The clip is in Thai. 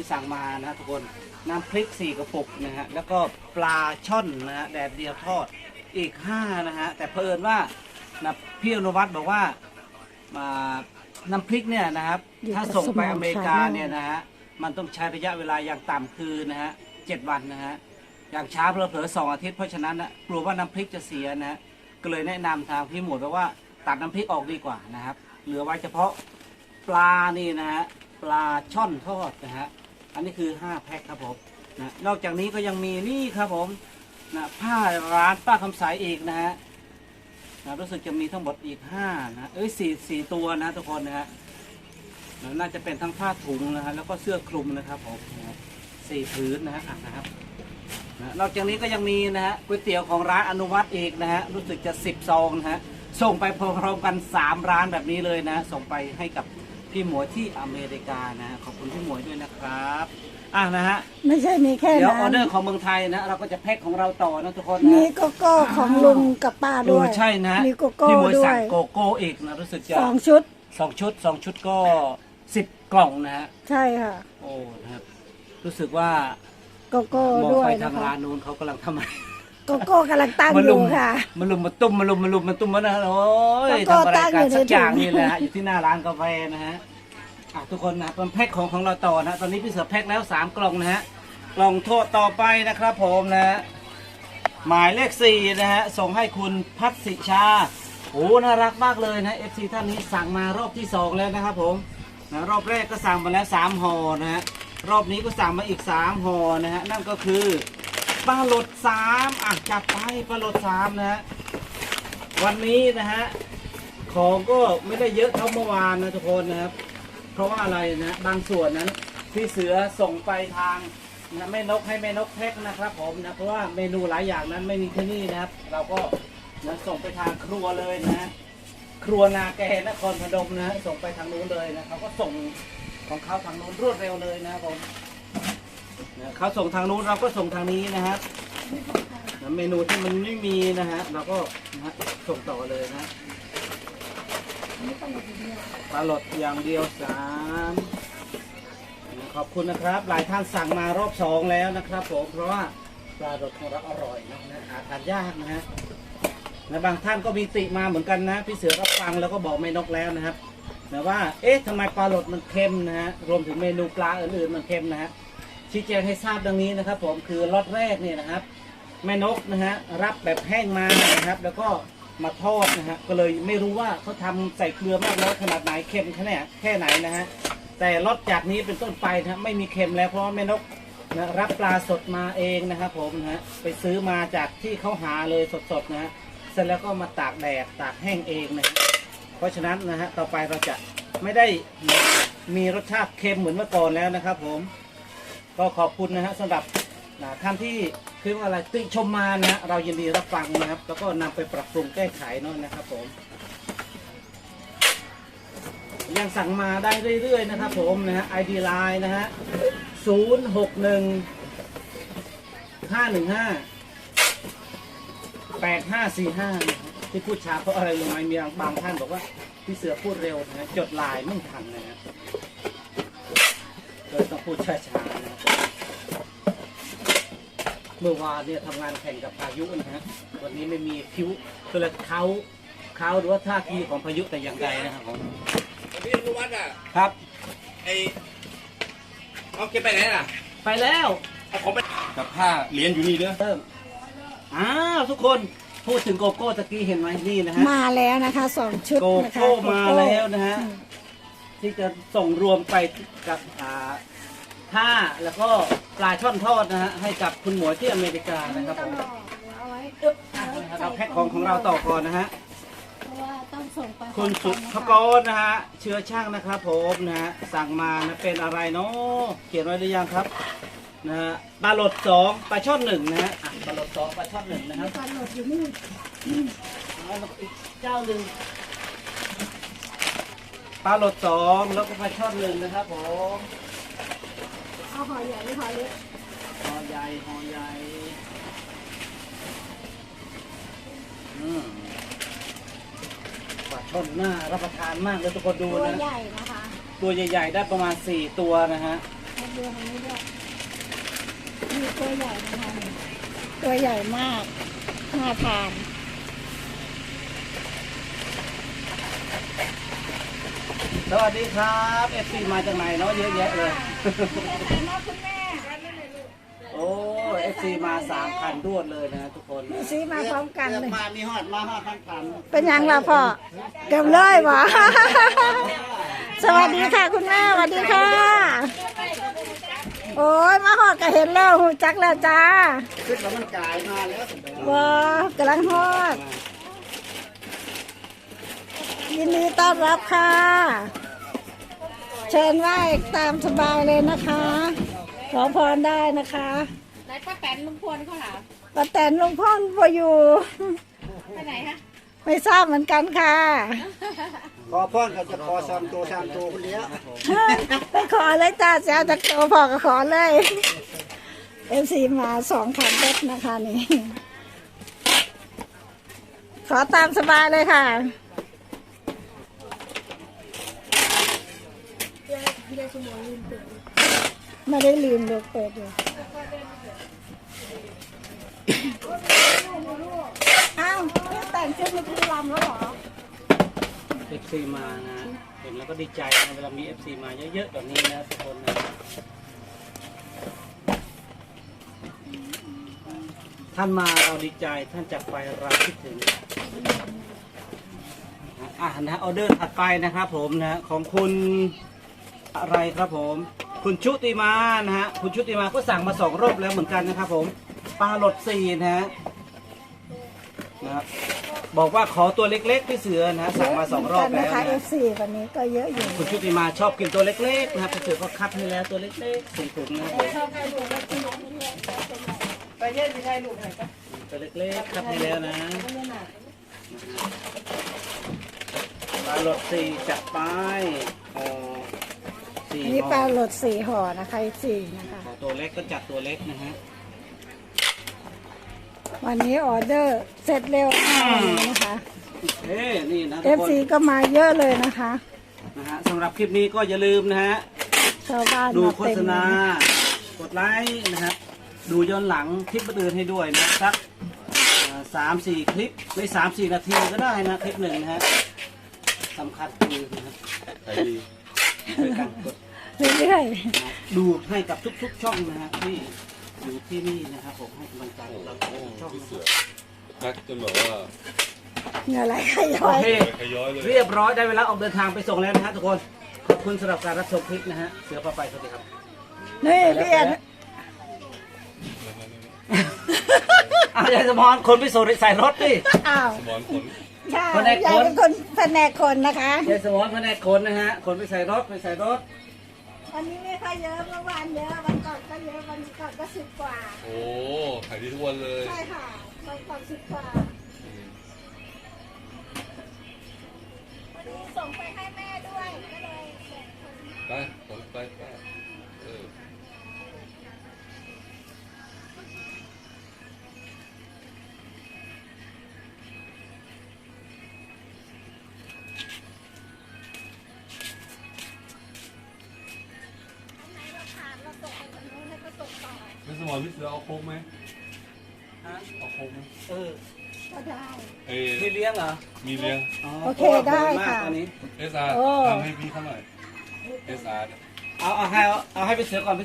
วยสั่งมานะฮะทุกคนน้ำพริกสี่กระปุกนะฮะแล้วก็ปลาช่อนนะฮะแดดเดียวทอดอีกห้านะฮะแต่เพลินว่านะพี่อนุวัฒน์บอกว่ามาน้ำพริกเนี่ยนะครับอยู่กับถ้าส่งไปสมองอเมริกาชาแนลเนี่ยนะฮะมันต้องใช้ระยะเวลาอย่างต่ำคือนะฮะเจ็ดวันนะฮะอย่างช้าเผลอๆสองอาทิตย์เพราะฉะนั้นนะกลัวว่าน้ำพริกจะเสียนะฮะก็เลยแนะนำทางพี่หมวดไปว่าตัดน้ำพริกออกดีกว่านะครับ เหลือไว้เฉพาะปลานี่นะฮะปลาช่อนทอดนะฮะ อันนี้คือ 5 แพ็คครับผมนะนอกจากนี้ก็ยังมีนี่ครับผมนะผ้าร้านป้าคำสายอีกนะฮะนะรู้สึกจะมีทั้งหมดอีก5นะเอ้ยสี่สี่ตัวนะทุกคนนะฮะนะน่าจะเป็นทั้งผ้าถุงนะฮะแล้วก็เสื้อคลุมนะครับผมนะสี่ผืนนะฮะอะนะครับนะนอกจากนี้ก็ยังมีนะฮะก๋วยเตี๋ยวของร้านอนุวัตอีกนะฮะรู้สึกจะ10ซองนะฮะส่งไปพร้อมๆกัน 3 ร้านแบบนี้เลยนะ ส่งไปให้กับ พี่หมวยที่อเมริกานะขอบคุณพี่หมวยด้วยนะครับอะนะฮะไม่ใช่มีแค่เดี๋ยวนั้ออนเดอร์ของเมืองไทยนะเราก็จะแพ็คของเราต่อนะทุกคนมีนะโกโก้ของลุงกับป้าเอด้วอยใช่นะมีโกโก้พี่หมวยด้วสั่งยโกโก้อีกนะรู้สึกจะสองชุด สองชุดสองชุดก็สิบกล่องนะฮะใช่ค่ะ โอ้นะครับรู้สึกว่าโกโก้มองด้วไปยทานะงคะร้านนู้นเขากำลังทำอะไร โกโก้กำลังตั้งมาอลุยู่มค่ะมาลุมมาตุ้มมาลุมมาลุมมาตุ้มมานะโอ้ยแล้วก็ทำอะไรตั้งกันอยู่ในสักอย่างถุงนี่แหละฮะอยู่ที่หน้าร้านกาแฟนะฮะอะทุกคนนะเป็นแพ็คของของเราต่อนะ ตอนนี้พี่เสือแพ็คแล้วสามกล่องนะฮะกล่องโทษต่อไปนะครับผมนะฮะหมายเลขสี่นะฮะส่งให้คุณพัฒสิชาโอ้น่ารักมากเลยนะเอฟซีท่านนี้สั่งมารอบที่สองแล้วนะครับผมนะรอบแรกก็สั่งมาแล้วสามห่อนะฮะรอบนี้ก็สั่งมาอีกสามห่อนะฮะนั่นก็คือ ปลาหลดสามอะจับไปปลาหลดสามนะฮะวันนี้นะฮะของก็ไม่ได้เยอะเท่าเมื่อวานนะทุกคนนะครับ เพราะว่าอะไรนะบางส่วนนั้นพี่เสือส่งไปทางนะแม่นกให้แม่นกแพ็คนะครับผมนะเพราะว่าเมนูหลายอย่างนั้นไม่มีที่นี่นะครับ เราก็นะส่งไปทางครัวเลยนะ ครัวนาแกนครพนมนะฮะส่งไปทางนู้นเลยนะเขาก็ส่งของเขาทางนู้นรวดเร็วเลยนะครับผม นะเขาส่งทางนู้นเราก็ส่งทางนี้นะครับนะเมนูที่มันไม่มีนะฮะเราก็นะฮะส่งต่อเลยนะปลาหลดอย่างเดียวสามขอบคุณนะครับ หลายท่านสั่งมารอบสองแล้วนะครับผมเพราะว่าปลาหลดของเราอร่อยนะนะหาทานยากนะฮะนะบางท่านก็มีติมาเหมือนกันนะ พี่เสือก็ฟังแล้วก็บอกไม่นกแล้วนะครับนะว่า เอ๊ะทำไมปลาหลดมันเค็มนะฮะรวมถึงเมนูปลาอื่นๆมันเค็มนะฮะ ชี้แจงให้ทราบดังนี้นะครับ ผมคือล็อตแรกเนี่ยนะครับ แม่นกนะฮะรับแบบแห้งมานะครับ แล้วก็มาทอดนะฮะก็เลยไม่รู้ว่าเขาทำใส่เกลือมากน้อยขนาดไหนเค็มแค่ไหนแค่ไหนนะฮะแต่รสจากนี้เป็นต้นไปนะไม่มีเค็มแล้วเพราะแม่นกนะรับปลาสดมาเองนะครับผมนะฮะไปซื้อมาจากที่เขาหาเลยสดๆนะฮะเสร็จแล้วก็มาตากแดดตากแห้งเองนะฮะเพราะฉะนั้นนะฮะต่อไปเราจะไม่ได้มีรสชาติเค็มเหมือนเมื่อก่อนแล้วนะครับผม ก็ขอบคุณนะฮะสำหรับนะท่านที่คือว่าอะไรติชมมานะเรายินดีรับฟังนะครับ แล้วก็นำไปปรับปรุงแก้ไขเนาะนะครับผม ยังสั่งมาได้เรื่อยๆนะครับผมนะฮะ ID Line นะฮะศูนย์หกหนึ่งห้าหนึ่งห้าแปดห้าสี่ห้าที่พูดช้าเพราะอะไรรู้ไหมมีบางท่านบอกว่าพี่เสือพูดเร็วนะฮะจดลายไม่ทันนะฮะ เลยต้องพูดช้าๆนะครับเมื่อวานเนี่ยทำงานแข่งกับพายุนะฮะวันนี้ไม่มีคิ้วก็เลยเขาเขาหรือว่าท่าทีของพายุแต่อย่างใดนะครับผมพี่อนุวัฒน์อะครับไอเอาเก็บไปไหนล่ะ ไปแล้วเอาของไปกับผ้าเหรียญอยู่นี่เด้อเริ่มอ้าวทุกคนพูดถึงโกโก้ตะกี้เห็นไหมนี่นะฮะมาแล้วนะคะสองชุดโกนะคะโก้มาแล้วนะฮะอืม ที่จะส่งรวมไปกับอ่าท่าแล้วก็ปลาช่อนทอดนะฮะให้กับคุณหมวยที่อเมริกานะครับผมเอาไว้อะเราแพ็คของของเราต่อก่อนนะฮะเพราะว่าต้องส่งไปคุณสุภกรนะฮะเชื้อช่างนะครับผมนะฮะสั่งมานะเป็นอะไรเนาะเขียนไว้หรือยังครับนะฮะปลาหลดสองปลาช่อนหนึ่งนะฮะอะปลาหลดสองปลาช่อนหนึ่งนะครับปลาหลดอยู่นี่แล้วอีกเจ้าหนึ่ง ปลาหลดสองแล้วก็ปลาช่อนหนึ่งนะครับผมเอาหอใหญ่หรือห่อเล็กหอใหญ่หอใหญ่อืมปลาช่อนหน้ารับประทานมากเลยทุกคนดูตัวนะใหญ่นะคะตัวใหญ่ๆได้ประมาณสี่ตัวนะฮะเอาเรือทางนี้ตัวใหญ่นะคะตัวใหญ่มากน่าทาน สวัสดีครับเอฟซีมาจากไหนเนาะเยอะแยะเลย โอ้เอฟซีมาสามพันรวดเลยนะทุกคนนะซีมาพร้อมกันเลยมามีหอดมาหอดทั้งพันเป็นยังล่ะพ่อเกือบเลยหวะ สวัสดีค่ะคุณแม่สวัสดีค่ะ โอ้ยมาหอดก็เห็นแล้วหูจักแล้วจ้าขึ้นแล้วมันกลายมาแล้วว้ากำลังฮอด ยินดีต้อนรับค่ะ เชิญไหว้ตามสบายเลยนะคะ ขอพรได้นะคะแล้วป้าแตนลุงพลเขาเหรอป้าแตนหลุงพ่อพออยู่ ไปไหนคะไม่ทราบเหมือนกันค่ะ ขอพรเขาจะขอสามตัวสามตัวคนเดียวไปขอเลยจ้าเจ้าจากโตพอก็ขอเลยเอฟซีมาสองคันรถนะคะนี่ ขอตามสบายเลยค่ะ ไม่ได้ลืมเลูกเปิดอยู่อ้าวนี่แต่งชุดมาทุลำแล้วเหรอ เอฟซีมานะเห็นแล้วก็ดีใจนะเวลามีเอฟซีมาเยอะๆแบบนี้นะทุกคนนะท่านมาเราดีใจท่านจากไปเราคิดถึงอะนะออเดอร์ถัดไปนะครับผมนะของคุณ อะไรครับผม คุณชุติมานะฮะคุณชุติมาก็สั่งมาสองรอบแล้วเหมือนกันนะครับผมปลาหลดสี่นะฮะนะครับบอกว่าขอตัวเล็กๆพี่เสือนะฮะสั่งมาสองรอบแล้วนะคะ นะเอฟซีวันนี้ก็เยอะอยู่คุณชุติมาชอบกินตัวเล็กๆนะครับพี่เสือก็คัดให้แล้วตัวเล็กๆสี่ถุงนะครับไปเย็นไม่ใช่ลูกไหนปะตัวเล็กๆคัดให้แล้วนะปลาหลดสี่จัดไปห่อ สี่อันนี้ห่ปลาอหลดสี่ห่อนะคะสี่นะคะขอตัวเล็กก็จัดตัวเล็กนะฮะวันนี้ออเดอร์เสร็จเร็วมากวันนี้นะคะ เอ้นี่นะเอทุกฟคนซีก็มาเยอะเลยนะคะนะฮะสำหรับคลิปนี้ก็อย่าลืมนะฮะ ชาวบ้านดูมาโฆเต็มษเลณายกดไลค์นะครับดูย้อนหลังคลิปอื่นให้ด้วยนะสักอ่าสามสี่คลิปไม่สามสี่นาทีก็ได้นะคลิปหนึ่งนะฮะสำคัญคือนะครับใครดี ช่วยกันกดเรื่อยนะดูให้กับทุกๆ ช่องนะฮะที่อยู่ที่นี่นะครับผมให้กำลังใจเราทุกช่องนะคเสืรับอนักจนแบบว่าๆเหงื่อไหลขย้โออยเค ขย้อยเลย เรียบร้อยได้เวลาออกเดินทางไปส่งแล้วนะฮะทุกคน ขอบคุณสำหรับการรับชมคลิปนะฮะ เสือพาไปสวัสดีครับ นี่พี่เอ็นอาจารย์สมอนคนไปส่งใส่รถดิ อ้าว สมอนขน ใช่แผนกยายคน เป็นคนแผนกคนนะคะยายสมอนแผนกคนนะฮะ คนไปใส่รถไปใส่รถ วันนี้ไม่ค่อยเยอะเมื่อวานเยอะวันก่อนก็เยอะวันก่อนก็สิบกว่า โอ้ขายดีทุกวันเลยใช่ค่ะวันก่อนสิบกว่าวันนี้ส่งไปให้แม่ด้วยก็เลย สมอนพี่เสือเอาโค้งไหมฮะเอาโค้งไหมเออก็ได้ เอ้ยมีเลี้ยงเหรอมีเลี้ยงโอเคได้ค่ะ ตอนนี้เอสอาร์โอ้ทำให้พี่เขาหน่อยเอสอาร์ เอาเอาให้เอาเอาให้ไปเสือก่อนไป